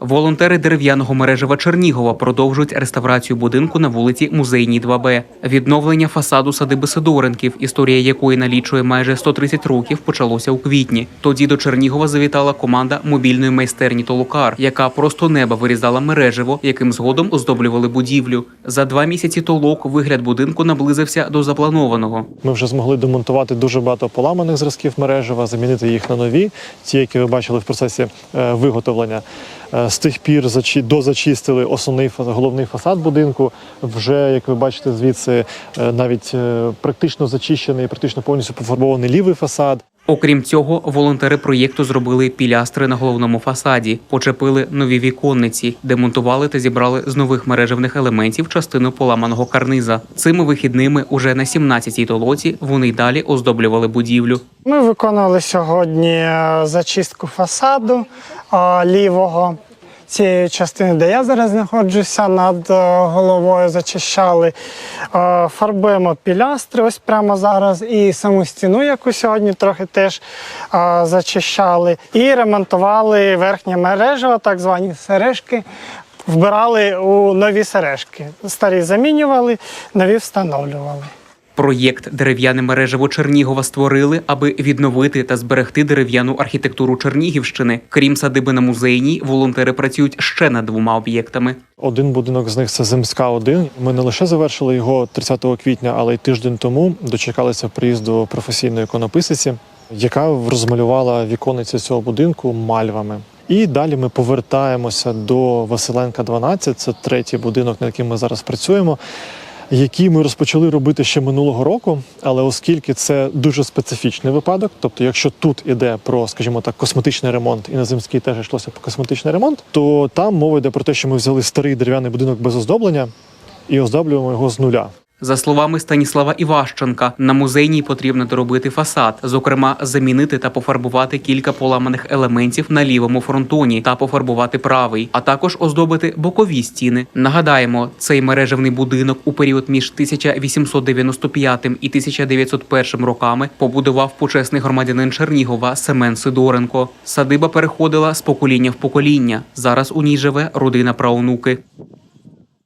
Волонтери дерев'яного мережева Чернігова продовжують реставрацію будинку на вулиці Музейній 2Б. Відновлення фасаду садиби Сидоренків, історія якої налічує майже 130 років, почалося у квітні. Тоді до Чернігова завітала команда мобільної майстерні Толукар, яка просто неба вирізала мережево, яким згодом оздоблювали будівлю. За два місяці толок вигляд будинку наблизився до запланованого. Ми вже змогли демонтувати дуже багато поламаних зразків мережева, замінити їх на нові, ті, які ви бачили в процесі е, виготовлення. З тих пір зачи- дозачистили основний головний фасад будинку. Вже, як ви бачите, звідси е, навіть е, практично зачищений, практично повністю пофарбований лівий фасад. Окрім цього, волонтери проєкту зробили пілястри на головному фасаді, почепили нові віконниці, демонтували та зібрали з нових мережевних елементів частину поламаного карниза. Цими вихідними уже на 17-й толоці вони й далі оздоблювали будівлю. Ми виконували сьогодні е, зачистку фасаду лівого. Цієї частини, де я зараз знаходжуся над е, головою, зачищали. Е, Фарбуємо пілястри ось прямо зараз, і саму стіну, яку сьогодні трохи теж е, зачищали. І ремонтували верхнє мережево, так звані сережки. Вбирали у нові сережки. Старі замінювали, нові встановлювали. Проєкт Дерев'яне мережево Чернігова створили, аби відновити та зберегти дерев'яну архітектуру Чернігівщини. Крім садиби на музейній, волонтери працюють ще над двома об'єктами. Один будинок з них це Земська 1 Ми не лише завершили його 30 квітня, але й тиждень тому дочекалися приїзду професійної іконописиці, яка розмалювала віконниці цього будинку мальвами. І далі ми повертаємося до Василенка 12, це третій будинок, над яким ми зараз працюємо. Який ми розпочали робити ще минулого року, але оскільки це дуже специфічний випадок, тобто, якщо тут іде про, скажімо так, косметичний ремонт, і на Земській теж йшлося про косметичний ремонт, то там мова йде про те, що ми взяли старий дерев'яний будинок без оздоблення і оздоблюємо його з нуля. За словами Станіслава Іващенка, на музейній потрібно доробити фасад, зокрема, замінити та пофарбувати кілька поламаних елементів на лівому фронтоні та пофарбувати правий, а також оздобити бокові стіни. Нагадаємо, цей мережевний будинок у період між 1895 і 1901 роками побудував почесний громадянин Чернігова Семен Сидоренко. Садиба переходила з покоління в покоління. Зараз у ній живе родина праонуки.